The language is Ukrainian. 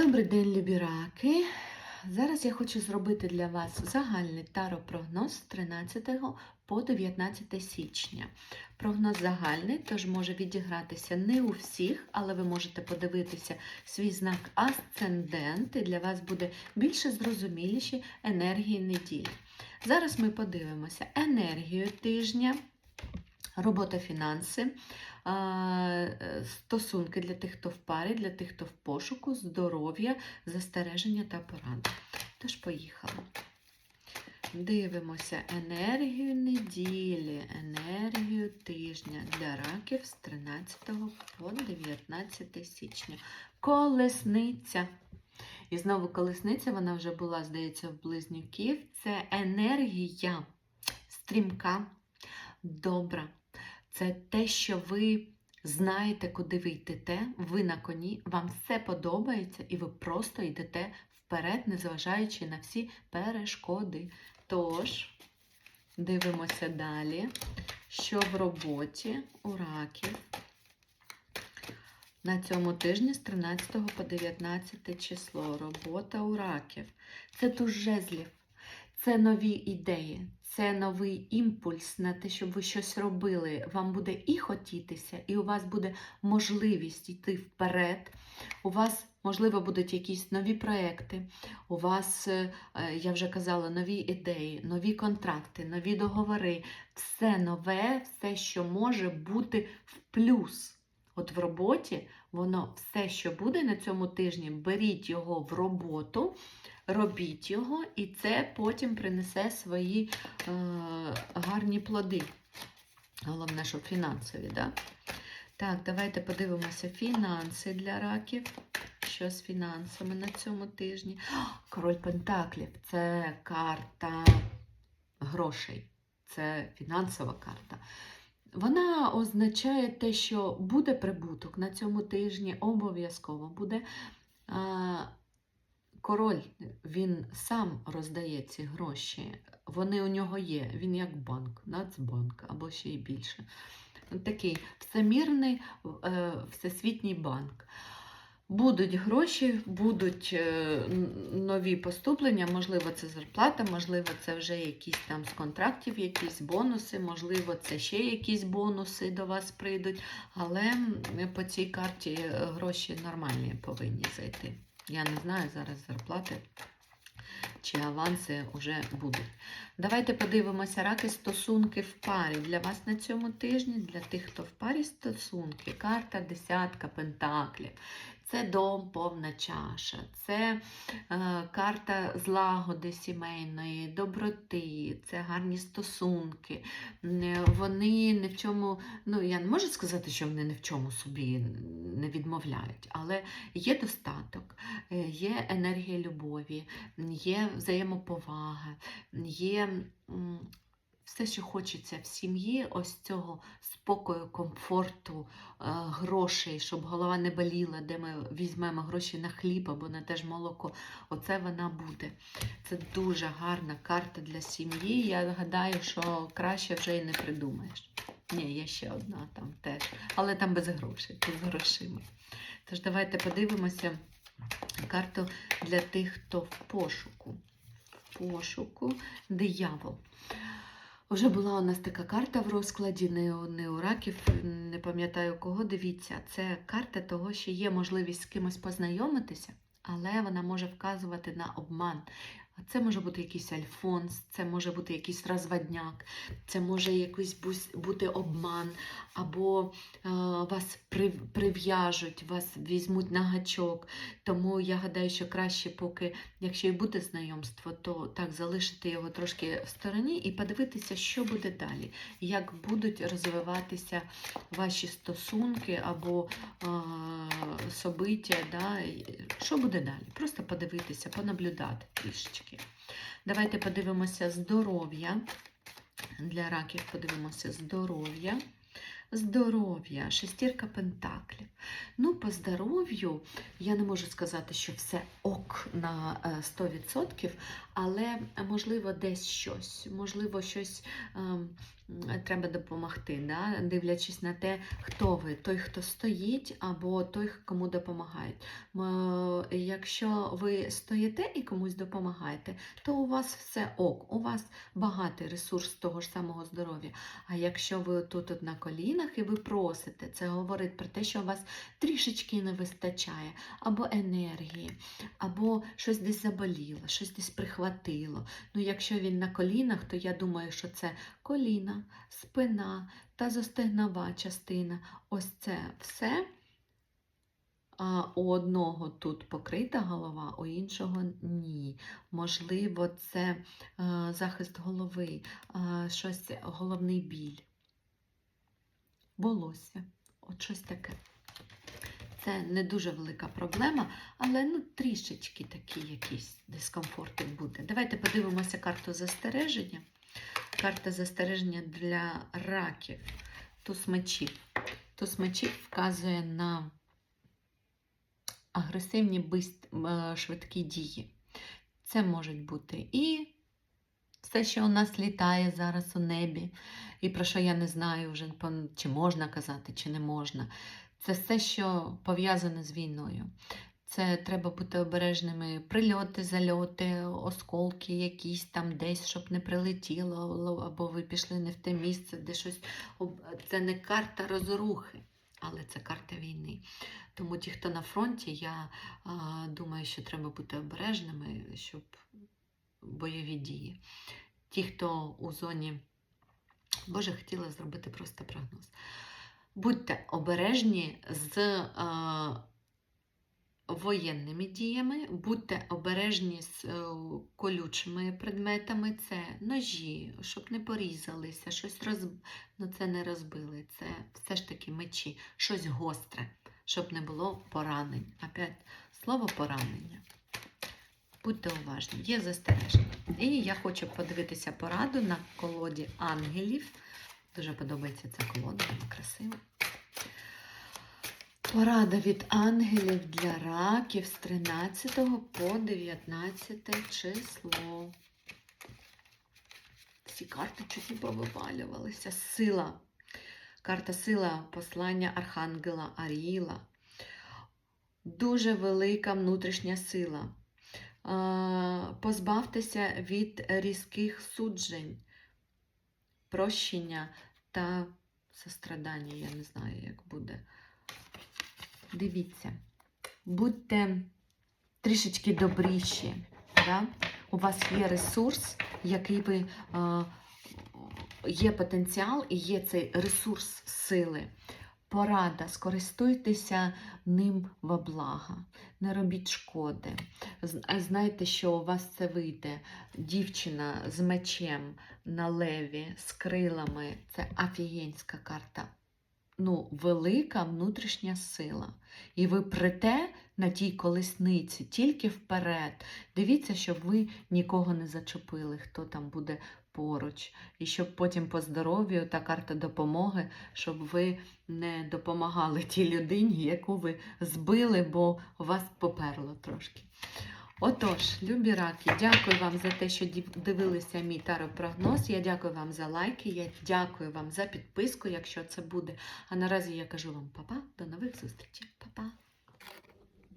Добрий день, любі раки. Зараз я хочу зробити для вас загальний таропрогноз з 13 по 19 січня. Прогноз загальний, тож може відігратися не у всіх, але ви можете подивитися свій знак асцендент, і для вас буде більше зрозуміліші енергії неділі. Зараз ми подивимося енергію тижня, робота фінанси. е, Стосунки для тих, хто в парі, для тих, хто в пошуку, здоров'я, застереження та поради. Тож поїхали. Дивимося енергію неділі, енергію тижня для раків з 13 по 19 січня. Колесниця. І знову колесниця, вона вже була, здається, в близнюків. Це енергія стрімка, добра. Це те, що ви знаєте, куди ви йдете, ви на коні, вам все подобається, і ви просто йдете вперед, незважаючи на всі перешкоди. Тож, дивимося далі, що в роботі у раків на цьому тижні з 13 по 19 число. Робота у раків. Це туз жезлів, це нові ідеї, це новий імпульс на те, щоб ви щось робили. Вам буде і хотітися, і у вас буде можливість йти вперед. У вас, можливо, будуть якісь нові проекти. У вас, е, е, я вже казала, нові ідеї, нові контракти, нові договори. Все нове, все, що може бути в плюс. От в роботі воно все, що буде на цьому тижні, беріть його в роботу, робіть його, і це потім принесе свої е, гарні плоди. Головне, що фінансові. Да? Так, давайте подивимося фінанси для раків. Що з фінансами на цьому тижні? Король Пентаклів це карта грошей, це фінансова карта. Вона означає те, що буде прибуток на цьому тижні, обов'язково буде. Король він сам роздає ці гроші, вони у нього є. Він як банк, Нацбанк або ще й більше. Такий всемірний е, всесвітній банк. Будуть гроші, будуть е, нові поступлення, можливо, це зарплата, можливо, це вже якісь там з контрактів, якісь бонуси, можливо, це ще якісь бонуси до вас прийдуть. Але по цій карті е, гроші нормальні повинні зайти. Я не знаю зараз зарплати чи аванси вже будуть. Давайте подивимося раки стосунки в парі. Для вас на цьому тижні, для тих, хто в парі стосунки, карта десятка пентаклів. Це дом, повна чаша, це е, карта злагоди сімейної, доброти, це гарні стосунки. Е, Вони ні в чому, ну я не можу сказати, що вони ні в чому собі не відмовляють, але є достаток, е, є енергія любові, є взаємоповага, є все, що хочеться в сім'ї, ось цього спокою, комфорту, е, грошей, щоб голова не боліла, де ми візьмемо гроші на хліб або на те ж молоко. Оце вона буде. Це дуже гарна карта для сім'ї. Я гадаю, що краще вже і не придумаєш. Ні, є ще одна там теж, але там без грошей, тут з грошима. Тож давайте подивимося карту для тих, хто в пошуку. В пошуку диявол. Уже була у нас така карта в розкладі, не не у раків, не пам'ятаю кого. Дивіться, це карта того, що є можливість з кимось познайомитися, але вона може вказувати на обман. Це може бути якийсь альфонс, це може бути якийсь розводняк, це може якийсь бути обман, або е, вас прив'яжуть, вас візьмуть на гачок. Тому я гадаю, що краще, поки, якщо і буде знайомство, то так залишити його трошки в стороні і подивитися, що буде далі, як будуть розвиватися ваші стосунки або е, собиття, да, що буде далі. Просто подивитися, понаблюдати трішечки. Давайте подивимося здоров'я. Для раків подивимося здоров'я Здоров'я, шестірка пентаклів. Ну, по здоров'ю я не можу сказати, що все ок на е, 100%, але е, можливо десь щось, можливо, щось ем, треба допомогти, да? дивлячись на те, хто ви, той, хто стоїть, або той, кому допомагають. Якщо ви стоїте і комусь допомагаєте, то у вас все ок, у вас багатий ресурс того ж самого здоров'я. А якщо ви тут на колінах і ви просите, це говорить про те, що у вас трішечки не вистачає, або енергії, або щось десь заболіло, щось десь прихватило. Ну, якщо він на колінах, то я думаю, що це коліна, спина та зостигнова частина. Ось це все. А у одного тут покрита голова, у іншого ні. Можливо, це е, захист голови, е, щось головний біль, волосся. От щось таке. Це не дуже велика проблема, але ну, трішечки такі якісь дискомфорти буде. Давайте подивимося карту застереження. Карта застереження для раків. Туз мечів. Туз мечів вказує на агресивні е, швидкі дії. Це можуть бути і все, що у нас літає зараз у небі, і про що я не знаю вже, чи можна казати, чи не можна. Це все, що пов'язане з війною. Це треба бути обережними. Прильоти, зальоти, осколки якісь там десь, щоб не прилетіло, або ви пішли не в те місце, де щось. Це не карта розрухи, але це карта війни. Тому ті, хто на фронті, я думаю, що треба бути обережними, щоб бойові дії. Ті, хто у зоні, Боже, хотіла зробити просто прогноз. Будьте обережні з а, воєнними діями, будьте обережні з е, колючими предметами, це ножі, щоб не порізалися, щось роз... ну, це не розбили, це все ж таки мечі, щось гостре, щоб не було поранень. Опять слово поранення. Будьте уважні, є застереження. І я хочу подивитися пораду на колоді ангелів. Дуже подобається ця колода, вона красива. Порада від ангелів для раків з 13 по 19 число. Всі карти чуть не повивалювалися. Сила. Карта сила послання Архангела Аріла. Дуже велика внутрішня сила. Позбавтеся від різких суджень, прощення та сострадання. Я не знаю, як буде. Дивіться, будьте трішечки добріші. Да? У вас є ресурс, який ви є потенціал і є цей ресурс сили. Порада, скористуйтеся ним во благо, не робіть шкоди. Знайте, що у вас це вийде. Дівчина з мечем на леві, з крилами це афігенська карта. Ну, велика внутрішня сила. І ви прете на тій колесниці тільки вперед. Дивіться, щоб ви нікого не зачепили, хто там буде поруч. І щоб потім по здоров'ю та карта допомоги, щоб ви не допомагали тій людині, яку ви збили, бо вас поперло трошки. Отож, любі раки, дякую вам за те, що дивилися мій таропрогноз. Я дякую вам за лайки, я дякую вам за підписку, якщо це буде. А наразі я кажу вам па-па, до нових зустрічей. Па-па!